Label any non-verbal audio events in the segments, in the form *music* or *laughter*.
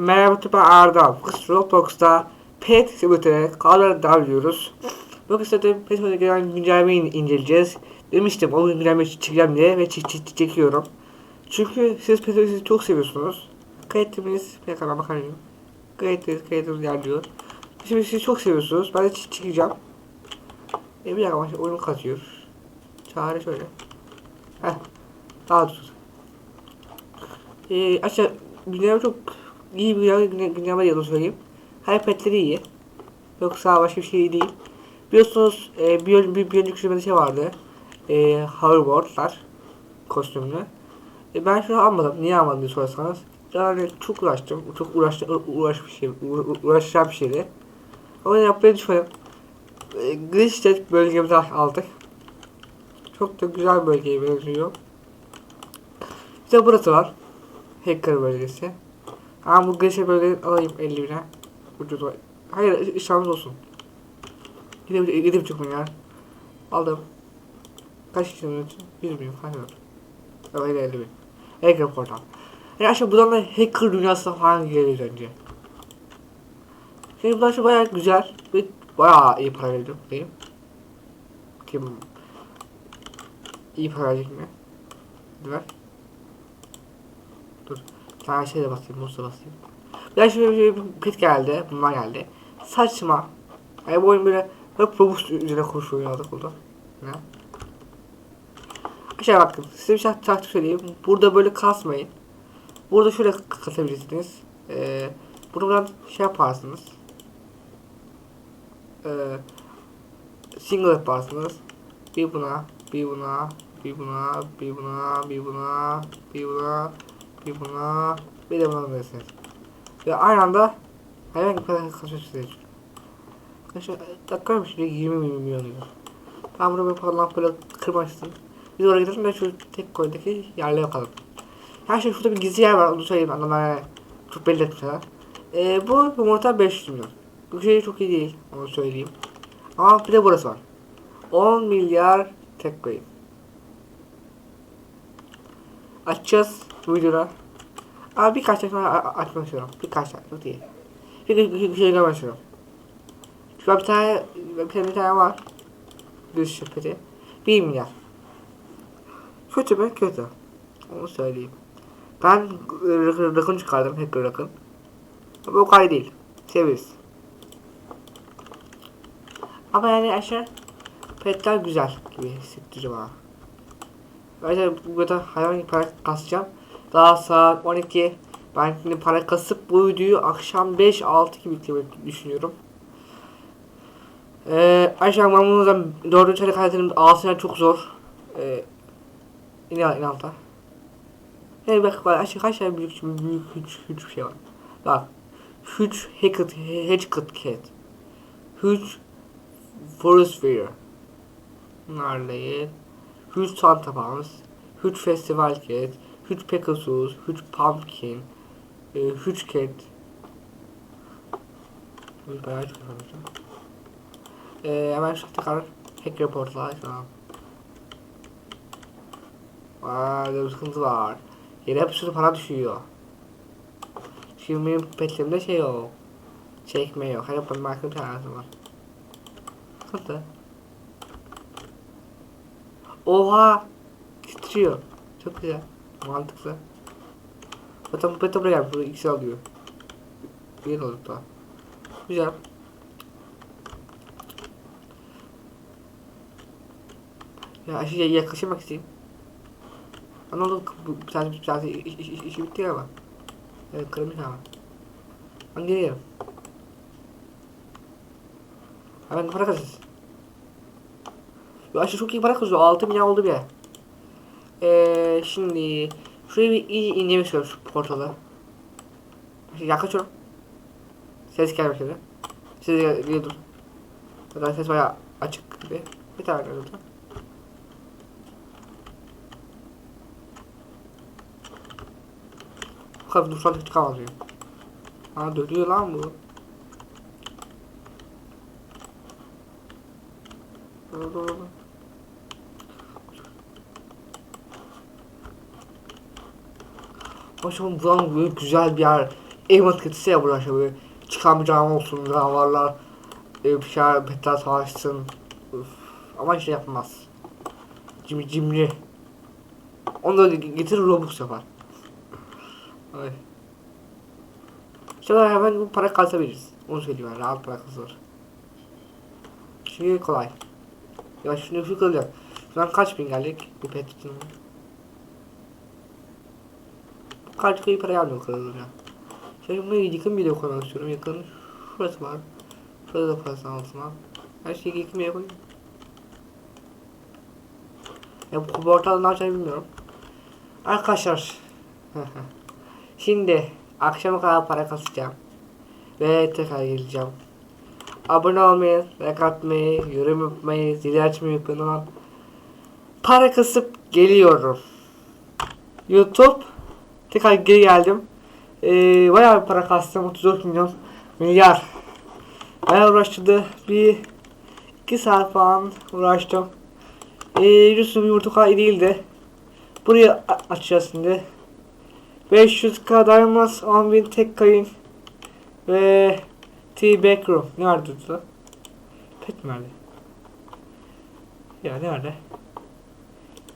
Merhaba ben Erdal. Roblox'ta Pet Simulator'a kadar davranıyoruz. Bugün zaten Pet Simulator'a gelen güncellemeyi in- inceleyeceğiz. Demiştim o güncellemeyi çekeceğim diye ve çek çek çekiyorum. Çünkü siz Pet Simulator'ı çok seviyorsunuz. Kayıtlarınız Pet kanalıma kanıyorum. Kayıtlarınız kayıtlarınız ilerliyor. Şimdi siz çok seviyorsunuz. Ben de çek çekeceğim. E bir dakika başta oyun katıyor. Çağrı şöyle. Heh. Daha tut. Ee, aşağı gündeme çok iyi bir gündeme, gündeme, yolu söyleyeyim. Her petleri iyi. Yoksa başka bir şey değil. Biliyorsunuz e, bir, bir, bir önceki sürümde şey vardı. E, hoverboardlar kostümlü. E, ben şunu almadım. Niye almadım diye sorarsanız. Yani çok uğraştım. Çok uğraştı, uğraş bir şey, uğra- uğraşacağım bir şeydi. Ama yapmayı düşünmedim. E, Glitch'te bölgemizi aldık. Çok da güzel bölgeye benziyor. De burası var. Hacker bölgesi. Bu Glitch'e bölgeyi alayım 50 bine. Ucuz var. Hayır işlemimiz olsun. 7,5 milyar. Aldım. Kaç kişi için? 100 milyon var? Evet 50 bin. Hacker portal. Yani aşağı buradan da hacker dünyasına falan gireriz önce. Şimdi burası bayağı güzel. Ve bayağı iyi para veriyor diyeyim. Kim? İyi para verecek mi? Ver. Dur. Şey de basayım, muz da basayım. Daha şöyle bir, pit geldi. Bunlar geldi. Saçma. Yani bu oyun böyle hep robust üzerine kurşun oynadık burada. Ne? Aşağı bakın. Size bir şey taktik söyleyeyim. Burada böyle kasmayın. Burada şöyle kasabilirsiniz. Ee, buradan şey yaparsınız. Ee, single yaparsınız. Bir buna, bir buna, bir buna, bir buna, bir buna, bir buna, bir buna, bir de buna verirsiniz. Ve aynı anda herhangi bir kadar kasıyorsunuz. Arkadaşlar dakika şimdi 20 milyon diyor. Tamam bunu böyle falan böyle kırmaçsın. Biz oraya gidelim ve şu tek koydaki yerlere bakalım. Her şey şurada bir gizli yer var onu söyleyeyim adamlar çok belli etmişler. Ee, bu yumurta 500 milyon. Bu şey çok iyi değil onu söyleyeyim. Ama bir de burası var. 10 milyar tek coin. Açacağız bu videoda. Ama birkaç tane a- açmak istiyorum. Birkaç çok değil. Bir, bir, bir, bir şey görmek istiyorum. Şu bir tane, bir tane, bir tane var. Düz şirketi. 1 milyar. Kötü mü? Kötü. Onu söyleyeyim. Ben rakın çıkardım. Hacker rakın. Ama o kadar değil. Seviyoruz. Ama yani aşağı petler güzel gibi hissettiriyor bana. Ayrıca burada hayvan gibi para kasacağım. Daha saat 12. Ben şimdi para kasıp bu videoyu akşam 5-6 gibi bitirmeyi düşünüyorum. Ee, bunu da dördüncü çeyrek hayatının altına çok zor. Ee, yine in alta. Hey bak bak aşağı kaç tane büyük büyük hiç hiç bir şey var. Bak. Huge Hackett Hedgehog Cat. Huge Forest Fair. Bunlar değil. Huge Santa Claus. Huge Festival Cat. Huge Pegasus. Huge Pumpkin. E, huge Cat. Bayağı çok fazla. E, hemen şu tekrar hack reportlar falan. Aa, böyle bir sıkıntı var. Yere bir sürü para düşüyor. Şimdi benim petlerimde şey yok. Çekme yok. Hayır ben marka bir tane var. Sıkıntı. Oha! Titriyor. Çok güzel. Mantıklı. Zaten bu pete buraya. Burada ikisi alıyor. Bir olduk daha. Güzel. Ya aşıya yaklaşmak isteyeyim. Anladım bu bir tane bir tane iş, iş, iş, işi bitti ama. Evet kırmış ama. Ben geliyorum. Hemen para kazanız. Ya aşağı çok iyi para kazıyor. 6 milyon oldu bile. Eee şimdi şuraya bir iyi indirmek istiyorum şu portalı. Şimdi yaklaşıyorum. Ses gelmek üzere. Ses gel dur. Zaten ses bayağı açık gibi. Bir tane dur. Bu kadar dursan hiç çıkamaz mıyım? Ha dönüyor lan bu. Dur, dur, dur. Başım bulan böyle güzel bir yer. Eamon kötüsü ya burası böyle. Çıkan bir canlı olsun, canavarlar, e, bir şeyler, petler savaşsın. Üf. Ama işte yapmaz. Cimri cimri. Onu da getirir Robux yapar. Ay. İşte hemen bu para kasabiliriz. Onu söyleyeyim ben. Rahat para kazanır. Şimdi kolay. Ya şimdi şu kalacak. Şu an kaç bin geldik? Bu pet için. Bu kaç kayı para almıyor kalır ya. Şimdi bunu yakın bir de koymak istiyorum. Yakın şurası var. Şurada da parası altına. Her şeyi yakın bir yere koyayım. Ya bu portalda ne yapacağını bilmiyorum. Arkadaşlar. *laughs* Şimdi akşama kadar para kasacağım. Ve tekrar geleceğim. Abone olmayı, like atmayı, yorum yapmayı, zili açmayı unutmayın. Para kasıp geliyorum. YouTube. Tekrar geri geldim. Ee, bayağı bir para kastım. 34 milyon milyar. Bayağı uğraştırdı. Bir iki saat falan uğraştım. Ee, Yusuf yumurta kadar iyi değildi. Buraya a- açacağız şimdi. 500k diamonds, 10.000 tek kayın ve T backroom. Nerede tuttu? Pet mi nerede? Ya nerede?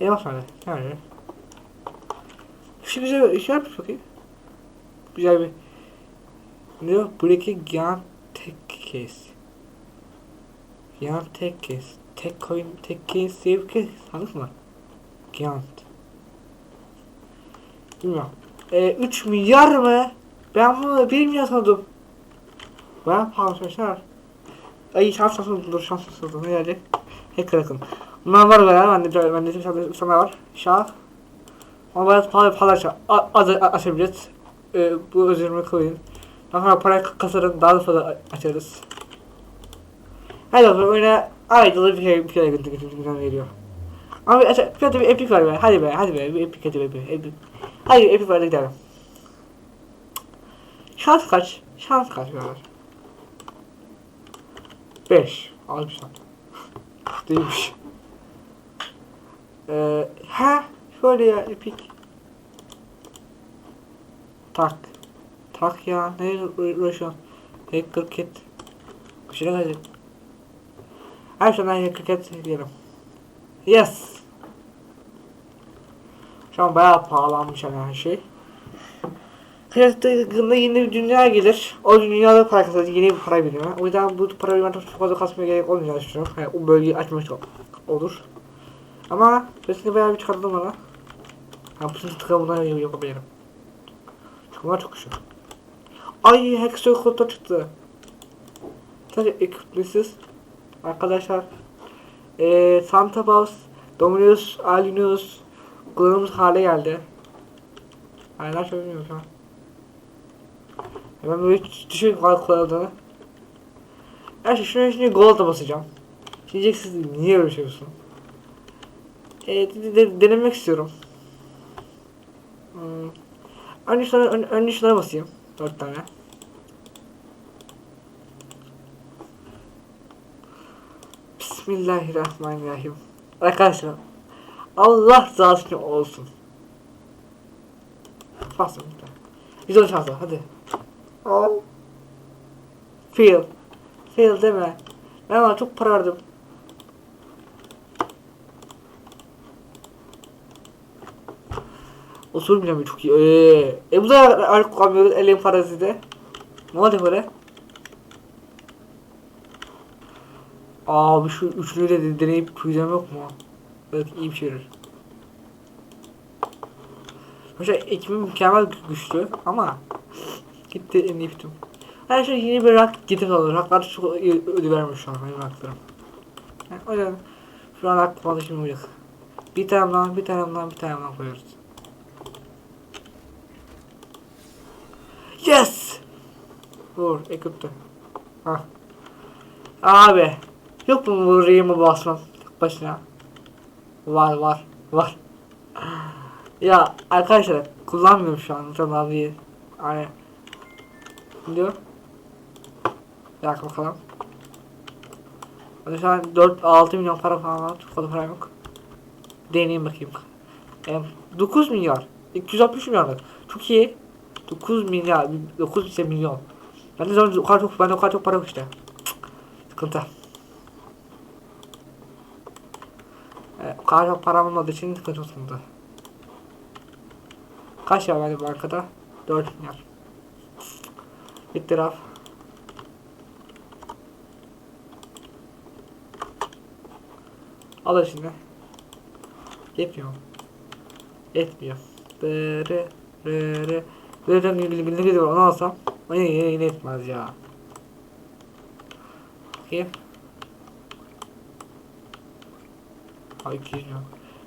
Elmas nerede? Nerede? Şu güzel bir şey yapmış bakayım. Güzel bir ne diyor? Breaking yan tek kes. Yan tek kes. Tek coin tek kes diye bir kes. Sandık mı? Gant. Bilmiyorum. Ee, 3 milyar mı? Ben bunu 1 milyar sandım. Ben pahalı Ay şans şans dur şans şans dur ne geldi? Hacker akın. Bunlar var galiba bende de bende sana var. Şah. Ama biraz pahalı aç az açabiliriz. Ee, bu özürümü koyun. Daha sonra para kasarım daha da fazla açarız. Hadi bakalım öyle ayda bir kere bir kere günden veriyor. Ama bir, aç, bir, bir epik var be. Hadi be hadi be bir epik be. bir Epik. Hadi epik var da gidelim. Şans kaç? Şans kaç var? 5. Az bir şans. Değilmiş. Ee, ha şöyle ya epik. Tak. Tak ya. Ne uğraşıyorsun? Kit. Bir şey hadi. Her şeyden hacker kit diyelim. Yes. Şu an bayağı pahalanmış yani her şey. Kıyasında yeni bir dünya gelir. O dünyada para kazanır, yeni bir para birimi. O yüzden bu para birimi çok fazla kasmaya gerek olmayacağını düşünüyorum. Yani o bölgeyi açmış olur. Ama sesini bayağı bir çıkardım Ha bu sesi tıkamından yapabilirim. Çünkü bunlar çok güçlü. Ay Hexo kodda çıktı. Sadece ekiplisiz. Arkadaşlar. Eee Santa Claus, Dominus, Alinus, kullanımız hale geldi. Aynen şöyle bilmiyorum şu an. Hemen böyle düşün kullanıldığını. Şey şuna şimdi Gold'a basacağım. Diyeceksiniz niye öyle şey yapıyorsun? Ee, de, de, denemek istiyorum. Hmm. Önce şunlara, ön, önce şunlara basayım. Dört tane. Bismillahirrahmanirrahim. Arkadaşlar. Allah için olsun. Lütfen. Güzel şansı hadi. Oh. Fail. Fail deme. Ben ona çok para verdim. Usul bile mi çok iyi. Ee, e bu da artık kullanmıyoruz elin parası de. Ne oldu böyle? Abi şu üçlüyü de deneyip çözeceğim yok mu? Belki iyi bir şeydir. Mesela ekibim mükemmel güçlü ama gitti en iyi bitim. Her şey yeni bir rak getir alır. Haklar çok ödül vermiş şu an benim haklarım. Yani o yüzden şu an fazla şimdi olacak. Bir tanemden bir tanemden bir tanemden koyuyoruz. Yes! Vur ekipte. Hah. Abi. Yok mu R'yi basmam tek başına? Var var var. Ya arkadaşlar kullanmıyorum şu an Can abiyi. Hani diyor? Dakika bakalım. Hadi şu an 4-6 milyon para falan var. Çok fazla para yok. Deneyeyim bakayım. E, 9 milyar. 260 milyar. Çok iyi. 9 milyar 9 işte milyon. Ben de o kadar çok ben o kadar çok para yok işte. Sıkıntı. E, o kadar çok param olmadığı için sıkıntı sıkıntı. Kaç ya benim bankada? 4 milyar. Bitti raf. Al şimdi. Yetmiyor. Yetmiyor. Dırı dırı Dırı ilgili bilgi de onu alsam. O yine, yine, yetmez ya. Bakayım. Ay 200 milyon.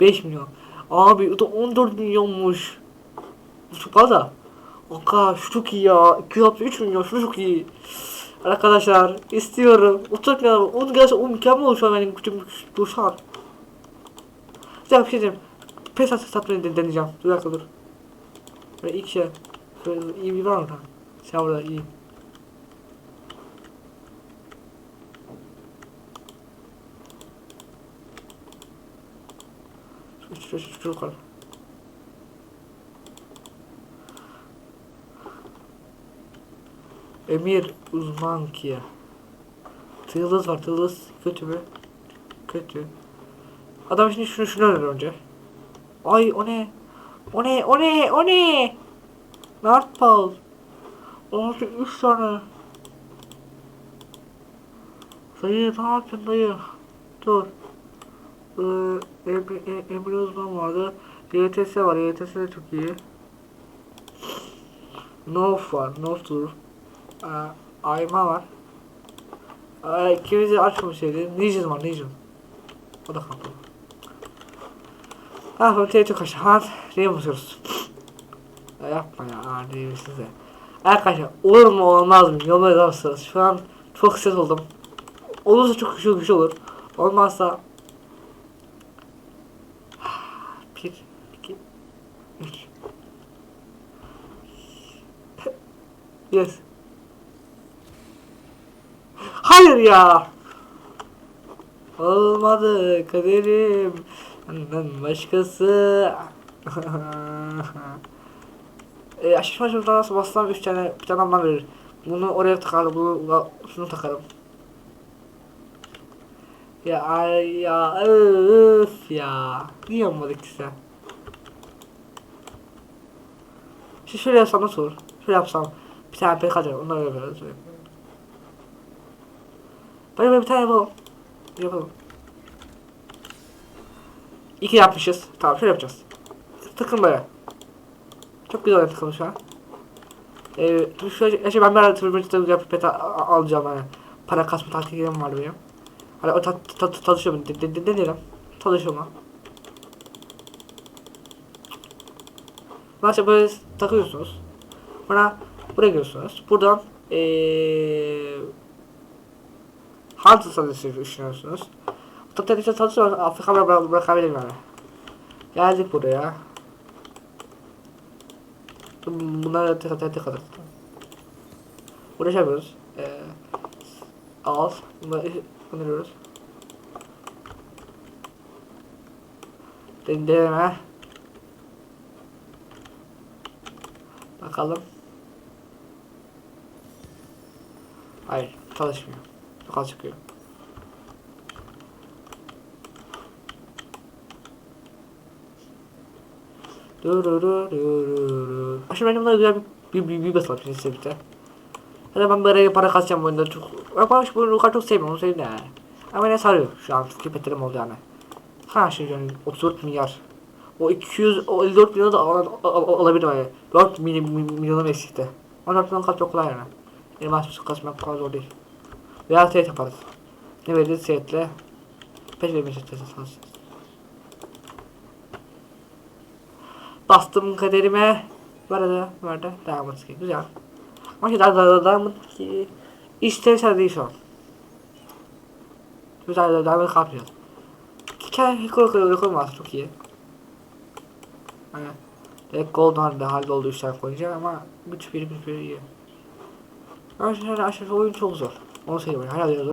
5 milyon. Abi o da 14 milyonmuş. Bu çok fazla. Aka şu çok iyi ya. 263 milyon şu çok iyi. Arkadaşlar istiyorum. 30 milyon. Onu gerçekten o mükemmel olur şu an benim küçük bu şu an. Güzel bir şey diyeceğim. Pes at satmayı de- deneyeceğim. Dur dakika dur. Böyle ilk şey. Şöyle iyi bir var mı? Şavurda iyi. Şu şu şu şu yukarı. Emir uzman ki. Tığlıs var tığlıs. Kötü mü? Kötü. Adam şimdi şunu şunu önce. Ay o ne? O ne? O ne? O ne? Nardpal. Abi 3 tane. Ne yapıyorsun dayı? Dur. Ee, Emre, Emre Uzman vardı. YTS var. YTS de çok iyi. Nof var. Nof dur. Ee, Ayma var. Ee, ikimiz de açmamışydı. Legion var. Legion. O da kapalı. Ah ortaya çok aşağı. Hadi ne basıyoruz? Ya yapma ya. Değil size. Arkadaşlar olur mu olmaz mı? Yolma yazarsanız. Şu an çok ses oldum. Olursa çok güzel bir şey olur. Olmazsa *sighs* bir, iki, üç. yes. Hayır ya. Olmadı kaderim. Benden başkası. *laughs* e, aşırı nasıl bassam 3 tane bir tane bana verir. Bunu oraya takarım, bunu şunu takarım. Ya ay ya öf ya. Niye olmadı ki sen? Şimdi şöyle yapsam nasıl olur? Şöyle yapsam bir tane pek alacağım. Onları şöyle. Böyle böyle bir tane yapalım. Yapalım. İki yapmışız. Tamam şöyle yapacağız. Tıkın böyle. Çok güzel tıkın şu an. Ee, şu şey ben bir ara tırmıcı yapıp pet alacağım yani. Para kasma taktiklerim var benim. Hani o çalışıyor mu? De, de, de, deneyelim. Çalışıyor mu? Maça böyle takıyorsunuz. Sonra buraya giriyorsunuz. Buradan eee Hunter sanatçı düşünüyorsunuz. Tabii işte çalışıyor. Afrika bırak bırakabilirim yani. Geldik buraya. Bunlara tek tek tek tek. Buraya şey yapıyoruz. Ee, al. Bunları *laughs* gönderiyoruz. Deneme. Bakalım. Hayır, çalışmıyor. Az çıkıyor. Şimdi benim bunlara güzel bir, bir, bir, şimdi size bir de. Hadi ben böyle para kasacağım bu oyunda çok. Ben bu oyunu çok sevmiyorum onu de yani. Ama ne sarıyor şu an çünkü petlerim oldu yani. Ha şimdi yani 34 milyar. O 200, o 54 milyonu da al, al, al, alabilirim yani. 4 milyon, milyonum eksikti. 14 milyon kat çok kolay yani. Elmas kasmak kadar zor değil. Veya seyit yaparız. Ne veririz seyitle? Peş vermeyeceğiz tesasız. Bastım kaderime. Böyle böyle devam etsin. Güzel. Ama şey daha daha daha ki işlevsel değil şu an. Güzel daha daha kapıyor. Hikaye koy koy koymaz çok iyi. Hani direkt golden da halloldu işler koyacağım ama güç bir bir bir iyi. Ama şimdi aşağı oyun çok zor. Onu söyleyeyim. Hala diyoruz.